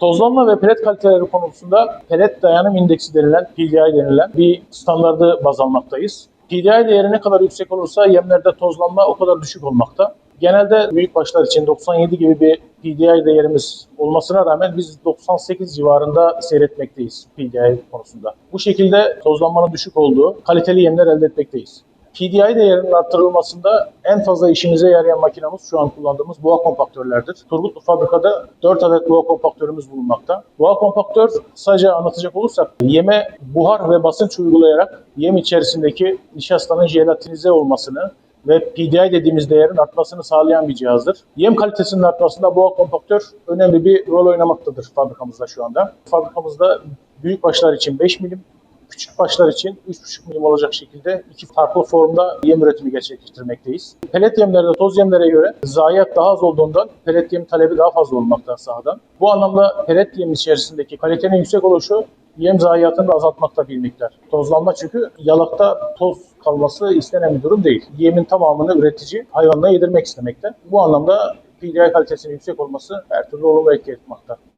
Tozlanma ve pelet kaliteleri konusunda pelet dayanım indeksi denilen, PDI denilen bir standardı baz almaktayız. PDI değeri ne kadar yüksek olursa yemlerde tozlanma o kadar düşük olmakta. Genelde büyük başlar için 97 gibi bir PDI değerimiz olmasına rağmen biz 98 civarında seyretmekteyiz PDI konusunda. Bu şekilde tozlanmanın düşük olduğu kaliteli yemler elde etmekteyiz. PDI değerinin arttırılmasında en fazla işimize yarayan makinamız şu an kullandığımız boğa kompaktörlerdir. Turgutlu fabrikada 4 adet boğa kompaktörümüz bulunmakta. Boğa kompaktör sadece anlatacak olursak yeme buhar ve basınç uygulayarak yem içerisindeki nişastanın jelatinize olmasını ve PDI dediğimiz değerin artmasını sağlayan bir cihazdır. Yem kalitesinin artmasında boğa kompaktör önemli bir rol oynamaktadır fabrikamızda şu anda. Fabrikamızda büyük başlar için 5 milim, küçük başlar için 3,5 milim olacak şekilde iki farklı formda yem üretimi gerçekleştirmekteyiz. Pelet yemlerde toz yemlere göre zayiat daha az olduğundan pelet yem talebi daha fazla olmakta sahadan. Bu anlamda pelet yem içerisindeki kalitenin yüksek oluşu yem zayiatını da azaltmakta bir miktar. Tozlanma çünkü yalakta toz kalması istenen bir durum değil. Yemin tamamını üretici hayvanına yedirmek istemekte. Bu anlamda PDI kalitesinin yüksek olması her türlü olumlu etki etmekte.